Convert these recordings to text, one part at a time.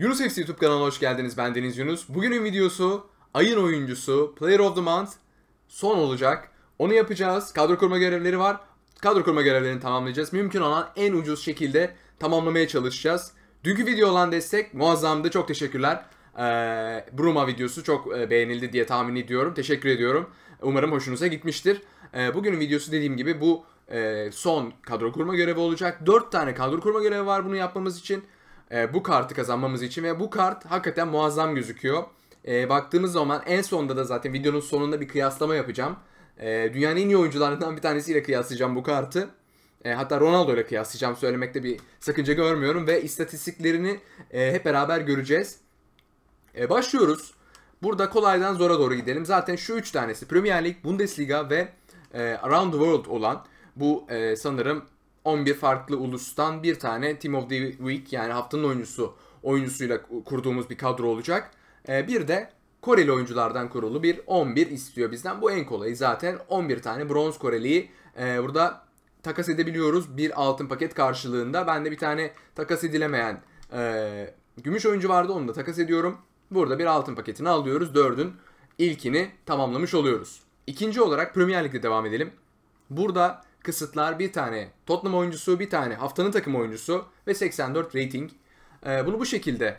Yunus FC YouTube kanalına hoş geldiniz. Ben Deniz Yunus. Bugünün videosu ayın oyuncusu Player of the Month son olacak. Onu yapacağız. Kadro kurma görevleri var. Kadro kurma görevlerini tamamlayacağız. Mümkün olan en ucuz şekilde tamamlamaya çalışacağız. Dünkü video olan destek muazzamdı. Çok teşekkürler. Ee, Bruma videosu çok e, beğenildi diye tahmin ediyorum. Teşekkür ediyorum. Umarım hoşunuza gitmiştir. Ee, bugünün videosu dediğim gibi bu e, son kadro kurma görevi olacak. 4 tane kadro kurma görevi var bunu yapmamız için. E, bu kartı kazanmamız için ve bu kart hakikaten muazzam gözüküyor. E, baktığımız zaman en sonunda da zaten videonun sonunda bir kıyaslama yapacağım. E, dünyanın en iyi oyuncularından bir tanesiyle kıyaslayacağım bu kartı. E, hatta Ronaldo ile kıyaslayacağım söylemekte bir sakınca görmüyorum ve istatistiklerini e, hep beraber göreceğiz. E, başlıyoruz. Burada kolaydan zora doğru gidelim. Zaten şu üç tanesi Premier Lig, Bundesliga ve e, Around the World olan bu e, sanırım 11 farklı ulustan bir tane Team of the Week yani haftanın oyuncusu oyuncusuyla kurduğumuz bir kadro olacak. E, bir de Koreli oyunculardan kurulu bir 11 istiyor bizden. Bu en kolayı zaten 11 tane bronz Koreli'yi e, burada takas edebiliyoruz bir altın paket karşılığında. Ben de bir tane takas edilemeyen e, gümüş oyuncu vardı onu da takas ediyorum. Burada bir altın paketini alıyoruz. Dördün ilkini tamamlamış oluyoruz. İkinci olarak Premier Lig'de devam edelim. Burada kısıtlar bir tane Tottenham oyuncusu, bir tane haftanın takım oyuncusu ve 84 rating. Ee, bunu bu şekilde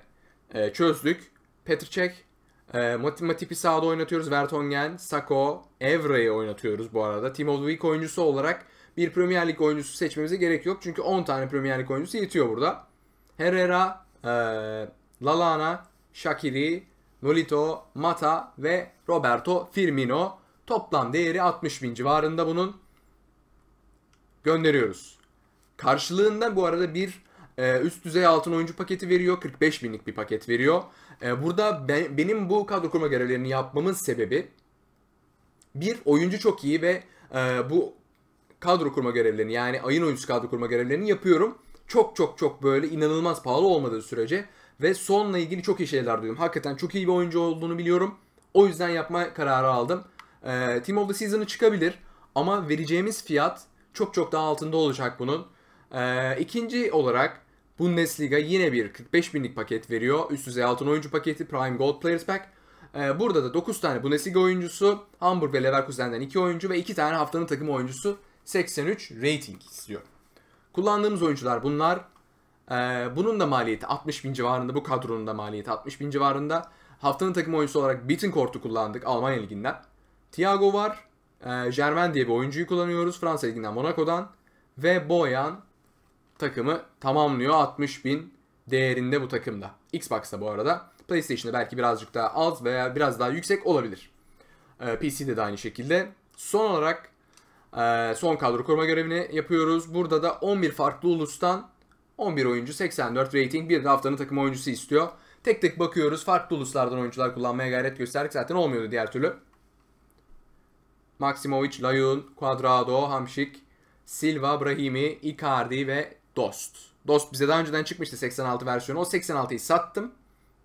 e, çözdük. Petr Cech, e, Matip'i sağda oynatıyoruz. Vertonghen, Sako, Evra'yı oynatıyoruz bu arada. Team of the Week oyuncusu olarak bir Premier Lig oyuncusu seçmemize gerek yok. Çünkü 10 tane Premier Lig oyuncusu yetiyor burada. Herrera, e, Lalana, Shakiri, Nolito, Mata ve Roberto Firmino. Toplam değeri 60 bin civarında bunun. Gönderiyoruz. Karşılığında bu arada bir e, üst düzey altın oyuncu paketi veriyor. 45 binlik bir paket veriyor. E, burada ben, benim bu kadro kurma görevlerini yapmamın sebebi bir oyuncu çok iyi ve e, bu kadro kurma görevlerini yani ayın oyuncusu kadro kurma görevlerini yapıyorum. Çok çok çok böyle inanılmaz pahalı olmadığı sürece ve sonla ilgili çok iyi şeyler duydum. Hakikaten çok iyi bir oyuncu olduğunu biliyorum. O yüzden yapma kararı aldım. E, Team of the Season'ı çıkabilir ama vereceğimiz fiyat çok çok daha altında olacak bunun. E, ikinci olarak Bundesliga yine bir 45 binlik paket veriyor. Üst düzey altın oyuncu paketi Prime Gold Players Pack. Ee, burada da 9 tane Bundesliga oyuncusu, Hamburg ve Leverkusen'den 2 oyuncu ve 2 tane haftanın takım oyuncusu 83 rating istiyor. Kullandığımız oyuncular bunlar. Ee, bunun da maliyeti 60 bin civarında. Bu kadronun da maliyeti 60 bin civarında. Haftanın takım oyuncusu olarak Bittencourt'u kullandık Almanya Ligi'nden. Thiago var. Ee, Germain diye bir oyuncuyu kullanıyoruz Fransa Ligi'nden Monaco'dan. Ve Boyan takımı tamamlıyor 60 bin değerinde bu takımda. Xbox'ta bu arada. PlayStation'da belki birazcık daha az veya biraz daha yüksek olabilir. Ee, PC'de de aynı şekilde. Son olarak e, son kadro kurma görevini yapıyoruz. Burada da 11 farklı ulustan 11 oyuncu 84 rating bir de haftanın takım oyuncusu istiyor. Tek tek bakıyoruz. Farklı uluslardan oyuncular kullanmaya gayret gösterdik. Zaten olmuyordu diğer türlü. Maximovic, Layun, Cuadrado, Hamşik, Silva, Brahimi, Icardi ve Dost. Dost bize daha önceden çıkmıştı 86 versiyonu. O 86'yı sattım.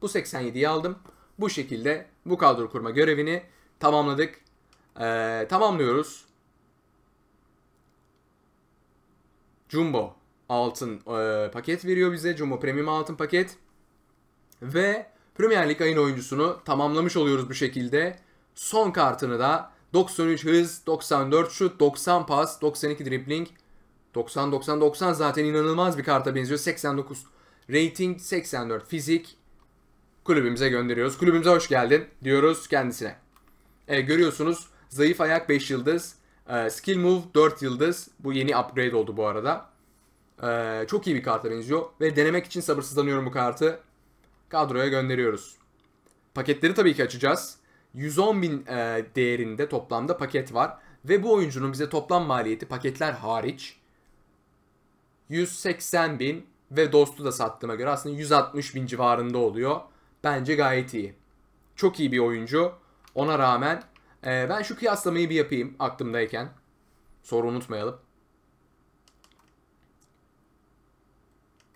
Bu 87'yi aldım. Bu şekilde bu kadro kurma görevini tamamladık. Ee, tamamlıyoruz. Jumbo altın e, paket veriyor bize. Jumbo Premium altın paket. Ve Premier Lig ayın oyuncusunu tamamlamış oluyoruz bu şekilde. Son kartını da 93 hız, 94 şut, 90 pas, 92 dribbling, 90 90 90 zaten inanılmaz bir karta benziyor. 89 rating, 84 fizik. Kulübümüze gönderiyoruz. Kulübümüze hoş geldin diyoruz kendisine. E, görüyorsunuz zayıf ayak 5 yıldız. E, skill move 4 yıldız. Bu yeni upgrade oldu bu arada. E, çok iyi bir karta benziyor. Ve denemek için sabırsızlanıyorum bu kartı. Kadroya gönderiyoruz. Paketleri tabii ki açacağız. 110 bin e, değerinde toplamda paket var. Ve bu oyuncunun bize toplam maliyeti paketler hariç 180 bin ve dostu da sattığıma göre aslında 160 bin civarında oluyor. Bence gayet iyi. Çok iyi bir oyuncu. Ona rağmen e, ben şu kıyaslamayı bir yapayım aklımdayken. Soru unutmayalım.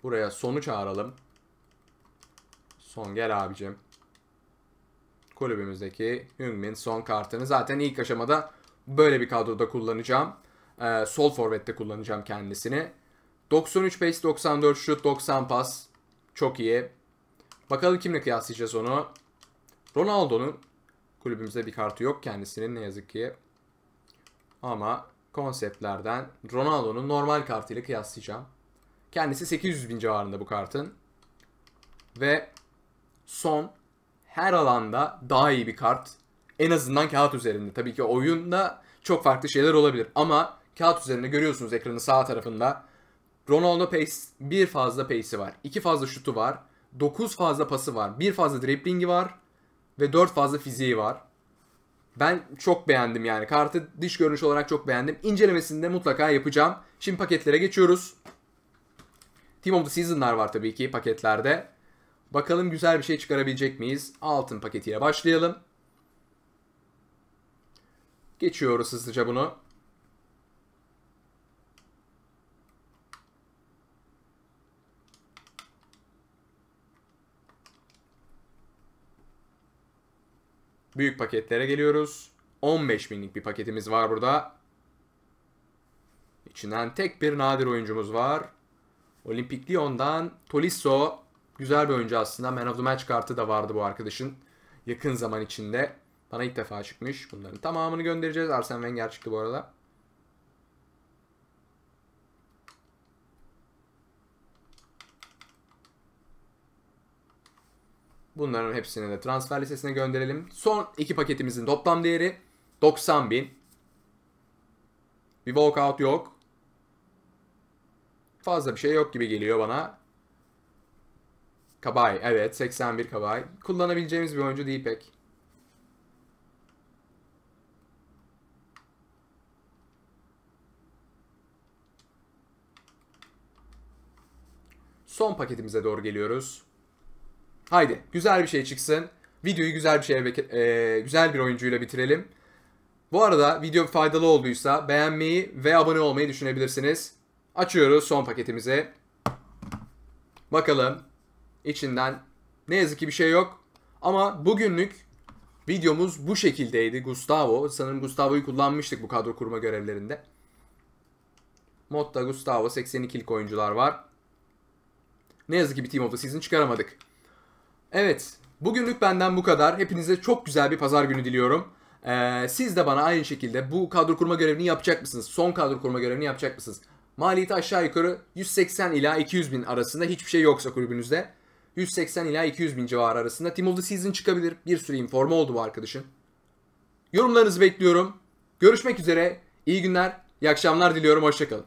Buraya sonu çağıralım. Son gel abicim. Kulübümüzdeki Hüngmin son kartını zaten ilk aşamada böyle bir kadroda kullanacağım. Ee, sol forvette kullanacağım kendisini. 93 pace, 94 şut, 90 pas. Çok iyi. Bakalım kimle kıyaslayacağız onu. Ronaldo'nun kulübümüzde bir kartı yok kendisinin ne yazık ki. Ama konseptlerden Ronaldo'nun normal kartıyla kıyaslayacağım. Kendisi 800 bin civarında bu kartın. Ve son her alanda daha iyi bir kart. En azından kağıt üzerinde. Tabii ki oyunda çok farklı şeyler olabilir. Ama kağıt üzerinde görüyorsunuz ekranın sağ tarafında. Ronaldo pace, bir fazla pace'i var. iki fazla şutu var. 9 fazla pası var. Bir fazla driblingi var. Ve 4 fazla fiziği var. Ben çok beğendim yani. Kartı dış görünüş olarak çok beğendim. İncelemesini de mutlaka yapacağım. Şimdi paketlere geçiyoruz. Team of the Season'lar var tabii ki paketlerde. Bakalım güzel bir şey çıkarabilecek miyiz? Altın paketiyle başlayalım. Geçiyoruz hızlıca bunu. Büyük paketlere geliyoruz. 15 binlik bir paketimiz var burada. İçinden tek bir nadir oyuncumuz var. Olimpik Lyon'dan Tolisso. Güzel bir oyuncu aslında. Man of the Match kartı da vardı bu arkadaşın. Yakın zaman içinde. Bana ilk defa çıkmış. Bunların tamamını göndereceğiz. Arsene Wenger çıktı bu arada. Bunların hepsini de transfer listesine gönderelim. Son iki paketimizin toplam değeri 90 bin. Bir walkout yok. Fazla bir şey yok gibi geliyor bana. Kabay evet 81 Kabay. Kullanabileceğimiz bir oyuncu değil pek. Son paketimize doğru geliyoruz. Haydi güzel bir şey çıksın. Videoyu güzel bir şeye e, güzel bir oyuncuyla bitirelim. Bu arada video faydalı olduysa beğenmeyi ve abone olmayı düşünebilirsiniz. Açıyoruz son paketimizi. Bakalım içinden ne yazık ki bir şey yok. Ama bugünlük videomuz bu şekildeydi. Gustavo. Sanırım Gustavo'yu kullanmıştık bu kadro kurma görevlerinde. Modda Gustavo 82'lik oyuncular var. Ne yazık ki bir Team of the Season çıkaramadık. Evet. Bugünlük benden bu kadar. Hepinize çok güzel bir pazar günü diliyorum. Ee, siz de bana aynı şekilde bu kadro kurma görevini yapacak mısınız? Son kadro kurma görevini yapacak mısınız? Maliyeti aşağı yukarı 180 ila 200 bin arasında hiçbir şey yoksa kulübünüzde. 180 ila 200 bin civarı arasında Team of the Season çıkabilir. Bir sürü informa oldu bu arkadaşın. Yorumlarınızı bekliyorum. Görüşmek üzere. İyi günler, iyi akşamlar diliyorum. Hoşçakalın.